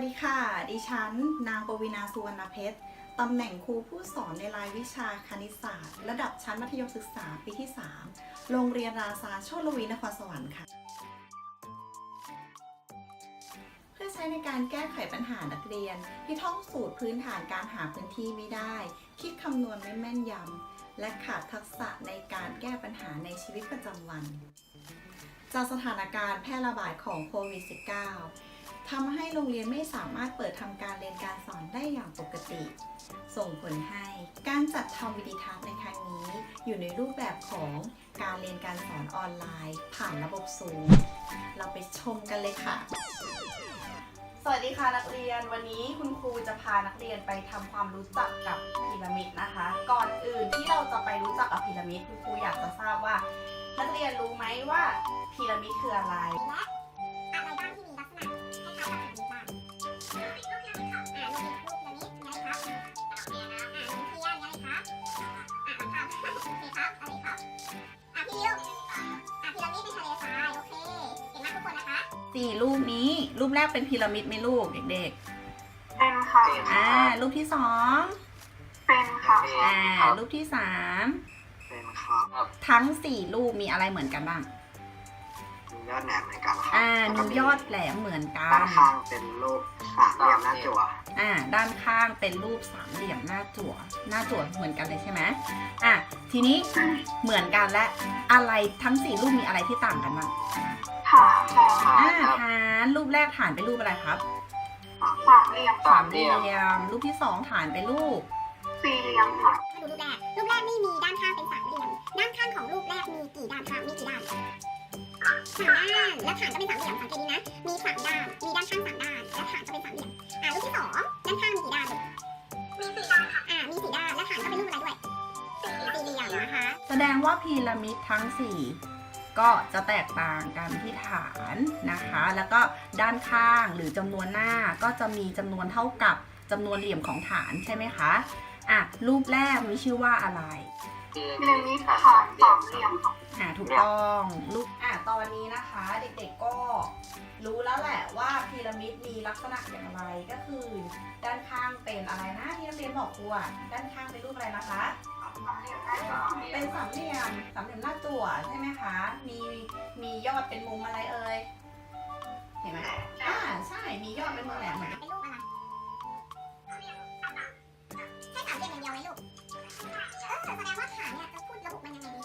วัสดีค่ะ ดิฉัน นางปวีนาสุวรรณเพชร ตำแหน่งครูผู้สอนในรายวิชาคณิตศาสตร์ ระดับชั้นมัธยมศึกษาปีที่ 3 โรงเรียนราซาโชลวีนครสวรรค์ค่ะ เพื่อใช้ในการแก้ไขปัญหานักเรียน ที่ท่องสูตรพื้นฐานการหาพื้นที่ไม่ได้ คิดคำนวณไม่แม่นยำ และขาดทักษะในการแก้ปัญหาในชีวิตประจำวัน จากสถานการณ์แพร่ระบาดของโควิด -19 ทำให้โรงเรียนไม่สามารถเปิดทำการเรียนการสอนได้อย่างปกติ ส่งผลให้การจัดทำวิดีทัศน์ในครั้งนี้ อยู่ในรูปแบบของการเรียนการสอนออนไลน์ ผ่านระบบซูมเราไปชมกันเลยค่ะ สวัสดีค่ะนักเรียน วันนี้คุณครูจะพานักเรียนไปทำความรู้จักกับพีระมิดนะคะ ก่อนอื่นที่เราจะไปรู้จักกับพีระมิดคุณครูอยากจะทราบว่า นักเรียนรู้ไหมว่าพีระมิดคืออะไรและอะไร สี่รูปนี้ รูปแรกเป็นพีระมิดไหมลูกเด็กเป็นค่ะ ๆ อ่า รูปที่สองเป็นค่ะ อ่า รูปที่สามเป็นครับทั้งสี่รูปมีอะไรเหมือนกันบ้าง มียอดแหลมเหมือนกันครับอ่าแล้วมีก็ยอดแหลมเหมือนกัด้านน ข้างเป็นรูปสามเหลี่ยมหน้าจั่วอ่า ด้านข้างเป็นรูปสามเหลี่ยมหน้าจั่ว หน้าจั่วเหมือนกันเลยใช่ไหมอะ ทีนี้เหมือนกันและอะไรทั้งสี่รูปมีอะไรที่ต่างกันบ้าง ค่ะใช่อ่าฐานรูปแรกฐานเป็นรูปอะไรครับสามเหลี่ยมสามเหลี่ยมรูปที่สองฐานเป็นรูป สี่เหลี่ยมค่ะมาดูรูปแรก รูปแรกนี่มีด้านข้างเป็นสามเหลี่ยม ด้านข้างของรูปแรกมีกี่ด้านคะมีกี่ด้านสามด้าน และฐานก็เป็นสามเหลี่ยมสังเกตดีนะ มีสามด้าน มีด้านข้างสามด้าน และฐานก็เป็นสามเหลี่ยม อ่ารูปที่สองด้านข้างมีกี่ด้านลูกมีสี่ด้านค่ะ อ่า มีสี่ด้าน และฐานก็เป็นรูปอะไรด้วย สี่เหลี่ยมนะคะ แสดงว่าพีระมิดทั้ง4 ก็จะแตกต่างกันที่ฐานนะคะ แล้วก็ด้านข้างหรือจำนวนหน้าก็จะมีจำนวนเท่ากับจำนวนเหลี่ยมของฐานใช่ไหมคะอะรูปแรกมีชื่อว่าอะไรพีระมิดค่ะสามเหลี่ยมค่ะอะถูกต้องรูปอะตอนนี้นะคะ เด็กๆก็รู้แล้วแหละว่าพีระมิดมีลักษณะอย่างไรก็คือ ด้านข้างเป็นอะไรนะที่นักเรียนบอกครูอะด้านข้างเป็นรูปอะไรนะคะ เป็นสามเหลี่ยมสามเหลี่ยมหน้าจั่วใช่ไหมคะ มีมียอดเป็นมุมอะไรเอ่ย เห็นไหมอ่าใช่ มียอดเป็นมุมแหลมเหมือนเป็นรูปอะไรใช่สามเหลี่ยมอย่างเดียวไหมลูก เออแสดงว่าฐานเนี่ยจะพูดระบุมันยังไงดี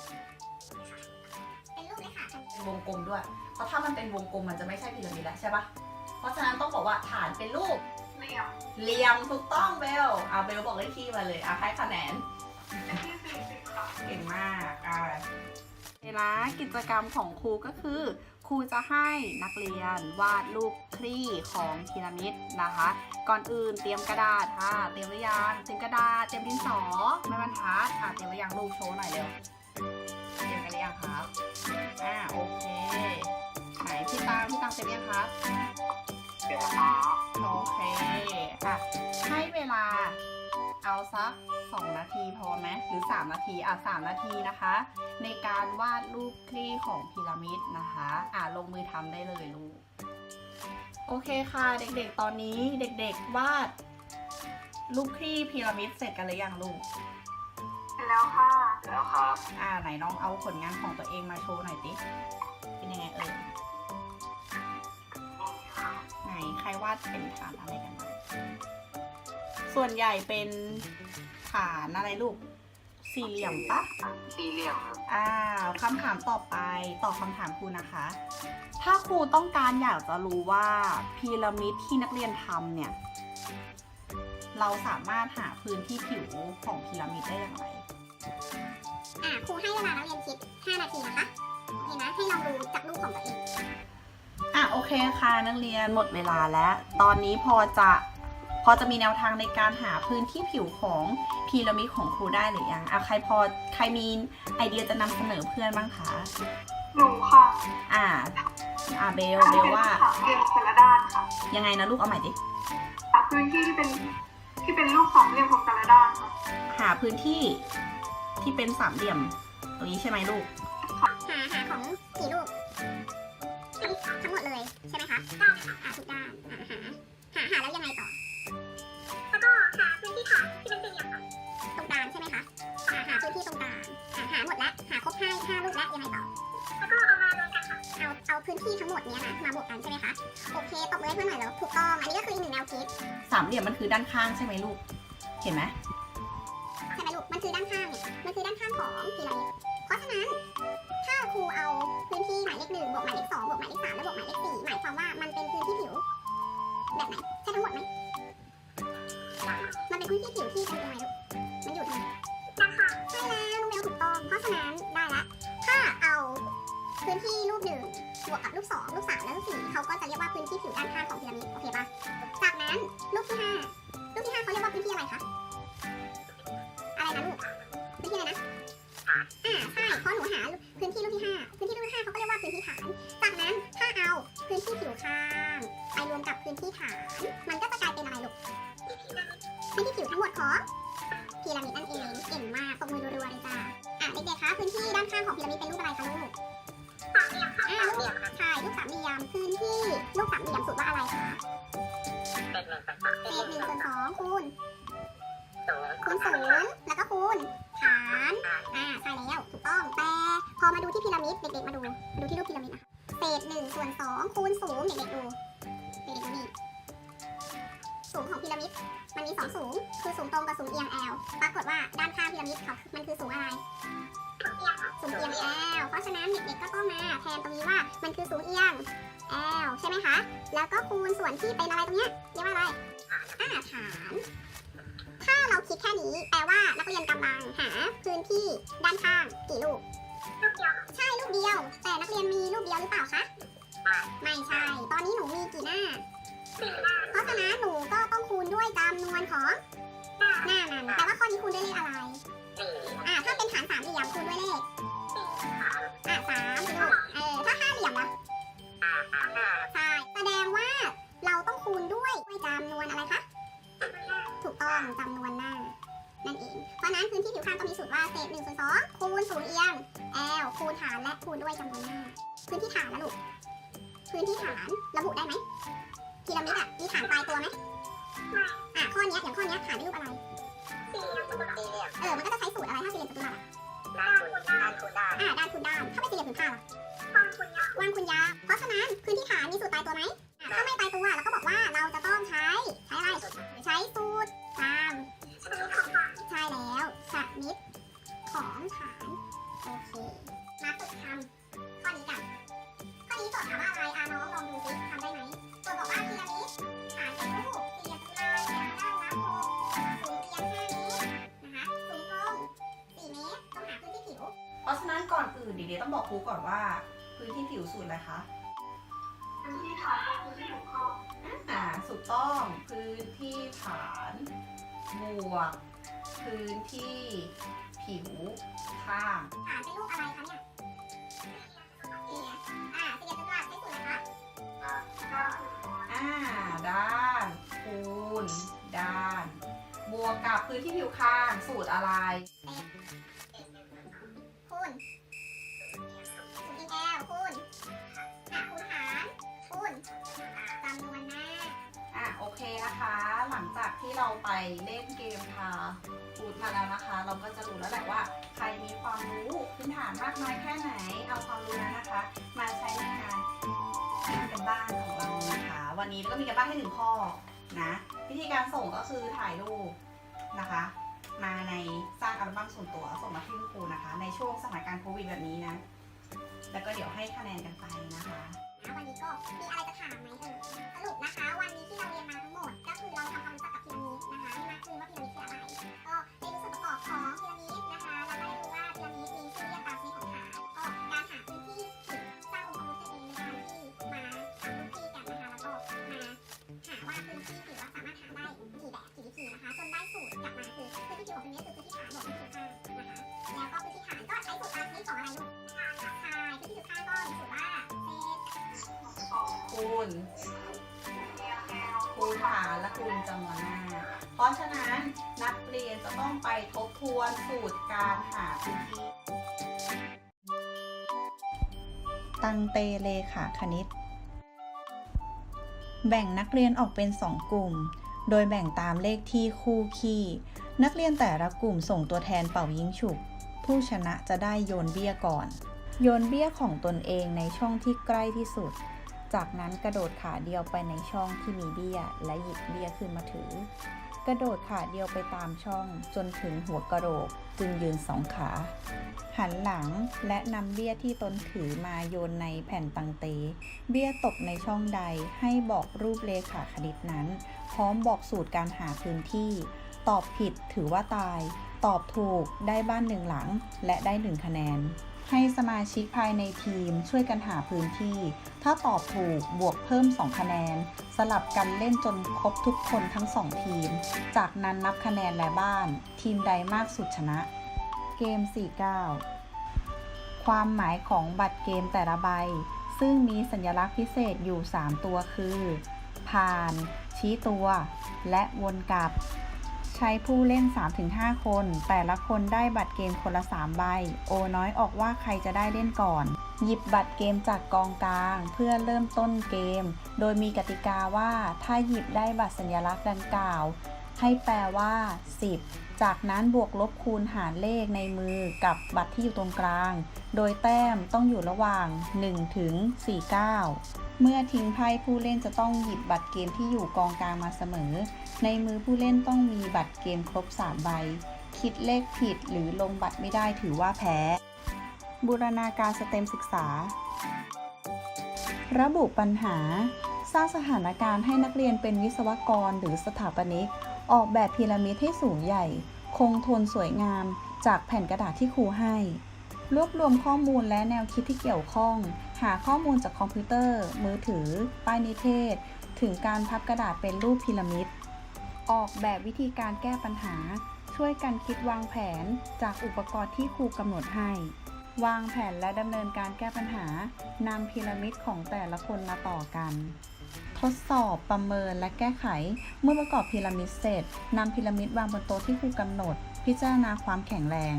เป็นรูปเลยค่ะเป็นวงกลมด้วย เพราะถ้ามันเป็นวงกลมมันจะไม่ใช่พีระมิดแล้วใช่ปะเพราะฉะนั้นต้องบอกว่าฐานเป็นรูปเหลี่ยมเลี่ยมถูกต้องเบลเอาเบลบอกเลขที่มาเลยเอะให้คะแนน เวลากิจกรรมของครูก็คือ ครูจะให้นักเรียนวาดรูปคลี่ของพีระมิดนะคะ ก่อนอื่นเตรียมกระดาษค่ะเตรียมหรือยังเตรียมกระดาษเตรียมดินสอไม้บรรทัดอะเตรียมหรือยังลูกโชว์หน่อยเร็วเตรียมกันหรือยังครับอ่าโอเคไหนพี่ตังพี่ตังเตรียมยังครับเป็นครับโอเคอะให้เวลา เอาสัก 2 นาทีพอไหมหรือ 3 นาทีอะ3นาทีนะคะ ในการวาดรูปคลี่ของพีระมิดนะคะ อะลงมือทำได้เลยลูก โอเคค่ะเด็กๆ ตอนนี้เด็กๆวาดรูปคลี่พีระมิดเสร็จกันหรือยังลูกเสร็จแล้วค่ะ แล้วครับ อ่าไหนน้องเอาผลงานของตัวเองมาโชว์หน่อยสิเป็นยังไงเอ่ยไหนใครวาดเป็นฐานอะไรกันบ้าง ส่วนใหญ่เป็นฐานอะไรลูก สี่เหลี่ยมปะสี่เหลี่ยมครับอ้าวคำถามต่อไปตอบคำถามครูนะคะ ถ้าครูต้องการอยากจะรู้ว่าพีระมิดที่นักเรียนทำเนี่ย เราสามารถหาพื้นที่ผิวของพีระมิดได้อย่างไรอ่าครูให้เวลานักเรียนคิด 5 นาทีนะคะโอเคนะให้ลองดูจากรูปของตัวเองอะโอเคค่ะนักเรียนหมดเวลาแล้ว ตอนนี้พอจะ พอจะมีแนวทางในการหาพื้นที่ผิวของพีระมิดของครูได้หรือยังอะใครพอใครมีไอเดียจะนำเสนอเพื่อนบ้างคะหนูค่ะอ่าอ่าเบลเบลว่าสามเหลี่ยมแต่ละด้านค่ะ ยังไงนะลูกเอาใหม่ดิหาพื้นที่ที่เป็นที่เป็นรูปสามเหลี่ยมของแต่ละด้านค่ะหาพื้นที่ที่เป็นสามเหลี่ยมตรงนี้ใช่ไหมลูกหาหาของกี่รูปทั้งหมดเลยใช่ไหมคะได้ค่ะอ่าทุกด้ พื้นที่ทั้งหมดเนี้ยนะมาบวกกันใช่ไหมคะ โอเคตบมือให้เลขหอนหน่อยแล้วถูกต้องอันนี้ก็คืออีกหนึ่งแนวคิดสามเหลี่ยมมันคือด้านข้างใช่ไหมลูก เห็นไหมใช่ไหมลูก มันคือด้านข้างเนี่ยมันคือด้านข้างของพีระมิด เพราะฉะนั้น ถ้าครูเอาพื้นที่หมายเลขหนึ่งบวกหมายเลขสองบวกหมายเลขสามแล้วบวกหมายเลขสี่หมายความว่ามันเป็นพื้นที่ผิว แบบไหน ใช่ทั้งหมดไหม มันเป็นพื้นที่ผิวที่จะอยู่ตรงไหนลูก มันอยู่ตรงไหนนะคะใช่แล้วลูกงเบลถูกต้อง เพราะฉะนั้นได้ละ ถ้าเอาพื้นที่รูปหนึ่ง วกกับรูปสองรูปสามและรูปสี่เขาก็จะเรียกว่าพื้นที่ผิวด้านข้างของพีระมิด โอเคปะจากนั้นรูปที่ห้ารูปที่ห้าเขาเรียกว่าพื้นที่อะไรคะ อะไรนะลูก พื้นที่อะไรนะ อ่าใช่เพราะหนูหาพื้นที่รูปที่ห้าพื้นที่รูปที่ห้าเขาก็เรียกว่าพื้นที่ฐาน จากนั้นถ้าเอาพื้นที่ผิวข้างไปรวมกับพื้นที่ฐาน มันก็จะกลายเป็นอะไรลูก พื้นที่ผิวทั้งหมดของพีระมิดนั่นเอง เก่งมากตบมือรัวๆเลยจ้าอะเด็กๆคะพื้นที่ด้านข้างของพีระมิดเป็นรูปอะไรคะลูกามพื้นที่รูปสามเหลี่ยมสูตรว่าอะไรคะเศษหนึ่งส่วนสองคูณคูณศูนย์แล้วก็คูณฐานอ่าใช่แล้วถูกต้องแต่พอมาดูที่พีระมิดเด็กๆมาดูดูที่รูปพีระมิดนะคะเศษหนึ่งส่วนสองคูณสูงเด็กๆดูเด็กๆดูนี่สูงของพีระมิดมันมีสองสูง คือสูงตรงกับสูงเอียง L ปรากฏว่าด้านข้างพีระมิดเขามันคือสูงอะไร สูงเอียง L เพราะฉะนั้นเด็กๆก็ต้องมาแทนตรงนี้ว่ามันคือสูงเอียง L ใช่ไหมคะ แล้วก็คูณส่วนที่เป็นอะไรตรงเนี้ยเรียกว่าอะไรอ่าฐาน ถ้าเราคิดแค่นี้แปลว่านักเรียนกำลังหาพื้นที่ด้านข้างกี่ลูกใช่ลูกเดียว แต่นักเรียนมีลูกเดียวหรือเปล่าคะ ไม่ใช่ ตอนนี้หนูมีกี่หน้า เพราะฉะนั้นหนูก็ต้องคูณด้วยจำนวนของหน้ามันแต่ว่าข้อนี้คูณด้วยเลขอะไร อ่าถ้าเป็นฐานสามเหลี่ยมคูณด้วยเลข อ่าสามลูกเออถ้าห้าเหลี่ยมล่ะใช่แสดงว่าเราต้องคูณด้วยด้วยจำนวนอะไรคะ ถูกต้องจำนวนหน้า นั่นเอง เพราะนั้นพื้นที่ผิวข้างก็มีสูตรว่าเศษหนึ่งส่วนสองคูณศูนย์เอียง L คูณฐานและคูณด้วยจำนวนหน้า พื้นที่ฐานนะลูก พื้นที่ฐานระบุได้ไหมพีระมิดอะมีฐานปลายตัวไหมอะข้อนี้อย่างข้อนี้ฐานด้วยรูปอะไร เออ มันก็จะใช้สูตรอะไรถ้าสี่เหลี่ยมจัตุรัสอะอ่าด้านคูณด้าน ถ้าเป็นสี่เหลี่ยมผืนผ้าล่ะวางคูณยาวเพราะฉะนั้นพื้นที่ฐานมีสูตรตายตัวไหมอะถ้าไม่ตายตัวเราก็บอกว่าเราจะต้องใช้ ใช้อะไร ใช้สูตรตามใช่แล้วสมิตของฐาน โอเค ด็กๆต้องบอกครูก่อนว่า พื้นที่ผิวสูตรอะไรคะพื้นที่ฐานกับพื้นที่ถูกข้างอ่าถูกต้องพื้นที่ฐานบวกพื้นที่ผิวข้างฐานเป็นรูปอะไรคะเนี่ยสี่เหลี่ยมอ่าสี่เหลี่ยมจัตุรัสใช้สูตรอะไรคะอ่าด้านคูณด้าน บวกกับพื้นที่ผิวข้างสูตรอะไรคู ที่เราไปเล่นเกมทาฟูดมาแล้วนะคะ เราก็จะรู้แล้วแหละว่า ใครมีความรู้พื้นฐานมากน้อยแค่ไหน เอาความรู้นั้นนะคะ มาใช้ในการทำกันบ้านของเรานะคะ วันนี้ก็มีกันบ้านให้หนึ่งข้อนะวิธีการส่งก็คือถ่ายรูปนะคะ มาในสร้างอัลบั้มส่วนตัวส่งมาที่คุณครูนะคะ ในช่วงสถานการณ์โควิดแบบนี้นะ แล้วก็เดี๋ยวให้คะแนนกันไปนะคะ นะวันนี้ก็มีอะไรจะถามไหมเออสรุปนะคะ วันนี้ที่เราเรียนมาทั้งหมด ก็คือเราทำความรู้จักกับพีระมิดนะคะให้มากขึ้นว่าพีระมิดคืออะไร ก็ได้รู้ส่วนประกอบของพีระมิดนะคะแล้วก็ได้รู้ว่าพีระมิดมีชื่อเรียกตามชนิดของฐานก็การหาพื้นที่สร้างองค์ความรู้ตัวเองในการที่มาทำพื้นที่กันนะคะแล้วก็มาหาว่าพื้นที่ผิวว่าสามารถหาได้กี่แบบกี่วิธีนะคะจนได้สูตรกลับมาคือพื้นที่ผิวของพีระมิดคือพื้นที่ฐานบวกพื้นที่ผิวข้างนะคะแล้วก็พื้นที่ฐานก็ใช้สูตรตามชนิดของอะไรลูกใคูณ คูณฐานและคูณจำนวนหน้า เพราะฉะนั้นนักเรียนจะต้องไปทบทวนสูตรการหาพื้นที่ตังเตเลขาคณิต แบ่งนักเรียนออกเป็น 2 กลุ่ม โดยแบ่งตามเลขที่คู่คี่ นักเรียนแต่ละกลุ่มส่งตัวแทนเป่ายิงฉุบ ผู้ชนะจะได้โยนเบี้ยก่อน โยนเบี้ยของตนเองในช่องที่ใกล้ที่สุด จากนั้นกระโดดขาเดียวไปในช่องที่มีเบี้ย และหยิบเบี้ยขึ้นมาถือ กระโดดขาเดียวไปตามช่องจนถึงหัวกระโหลกจึงยืนสองขา หันหลังและนำเบี้ยที่ตนถือมาโยนในแผ่นตังเต เบี้ยตกในช่องใดให้บอกรูปเลขาคณิตนั้น พร้อมบอกสูตรการหาพื้นที่ ตอบผิดถือว่าตาย ตอบถูกได้บ้านหนึ่งหลังและได้หนึ่งคะแนน ให้สมาชิกภายในทีมช่วยกันหาพื้นที่ ถ้าตอบถูกบวกเพิ่ม 2 คะแนน สลับกันเล่นจนครบทุกคนทั้ง 2 ทีม จากนั้นนับคะแนนและบ้าน ทีมใดมากสุดชนะ เกม 49 ความหมายของบัตรเกมแต่ละใบ ซึ่งมีสัญลักษณ์พิเศษอยู่ 3 ตัวคือ ผ่าน ชี้ตัว และวนกลับ ใช้ผู้เล่น 3-5 คน แต่ละคนได้บัตรเกมคนละ 3 ใบ โอน้อยออกว่าใครจะได้เล่นก่อน หยิบบัตรเกมจากกองกลาง เพื่อเริ่มต้นเกม โดยมีกติกาว่าถ้าหยิบได้บัตรสัญลักษณ์ดังกล่าว ให้แปลว่า 10 จากนั้นบวกลบคูณหารเลขในมือกับบัตรที่อยู่ตรงกลาง โดยแต้มต้องอยู่ระหว่าง 1 ถึง 49 เมื่อทิ้งไพ่ผู้เล่นจะต้องหยิบบัตรเกมที่อยู่กองกลางมาเสมอ ในมือผู้เล่นต้องมีบัตรเกมครบ 3 ใบ คิดเลขผิดหรือลงบัตรไม่ได้ถือว่าแพ้ บูรณาการสเต็มศึกษา ระบุปัญหาสร้างสถานการณ์ให้นักเรียนเป็นวิศวกรหรือสถาปนิก ออกแบบพีระมิดให้สูงใหญ่ คงทนสวยงามจากแผ่นกระดาษที่ครูให้ รวบรวมข้อมูลและแนวคิดที่เกี่ยวข้อง หาข้อมูลจากคอมพิวเตอร์ มือถือ ป้ายนิเทศ ถึงการพับกระดาษเป็นรูปพีระมิด ออกแบบวิธีการแก้ปัญหา ช่วยกันคิดวางแผนจากอุปกรณ์ที่ครูกำหนดให้ วางแผนและดำเนินการแก้ปัญหานำพีระมิดของแต่ละคนมาต่อกัน ทดสอบประเมินและแก้ไข เมื่อประกอบพีระมิดเสร็จนำพีระมิดวางบนโต๊ะที่ครูกำหนด พิจารณาความแข็งแรง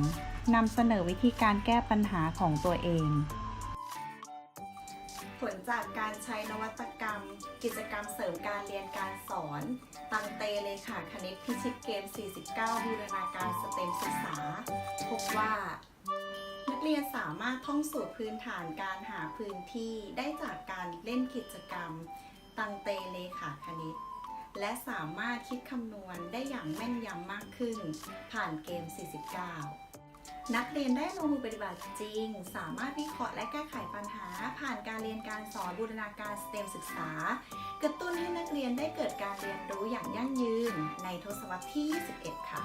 นำเสนอวิธีการแก้ปัญหาของตัวเอง ผลจากการใช้นวัตกรรม กิจกรรมเสริมการเรียนการสอน ตังเตเลขาคณิตพิชิตเกม 49 บูรณาการสเต็มศึกษา พบว่านักเรียนสามารถท่องสูตรพื้นฐานการหาพื้นที่ได้จากการเล่นกิจกรรม ตังเตเลขาคณิต และสามารถคิดคำนวณได้อย่างแม่นยำมากขึ้น ผ่านเกม 49 นักเรียนได้ลงมือปฏิบัติจริง สามารถวิเคราะห์และแก้ไขปัญหา ผ่านการเรียนการสอนบูรณาการสเต็มศึกษา กระตุ้นให้นักเรียนได้เกิดการเรียนรู้อย่างยั่งยืน ในทศวรรษที่ 21 ค่ะ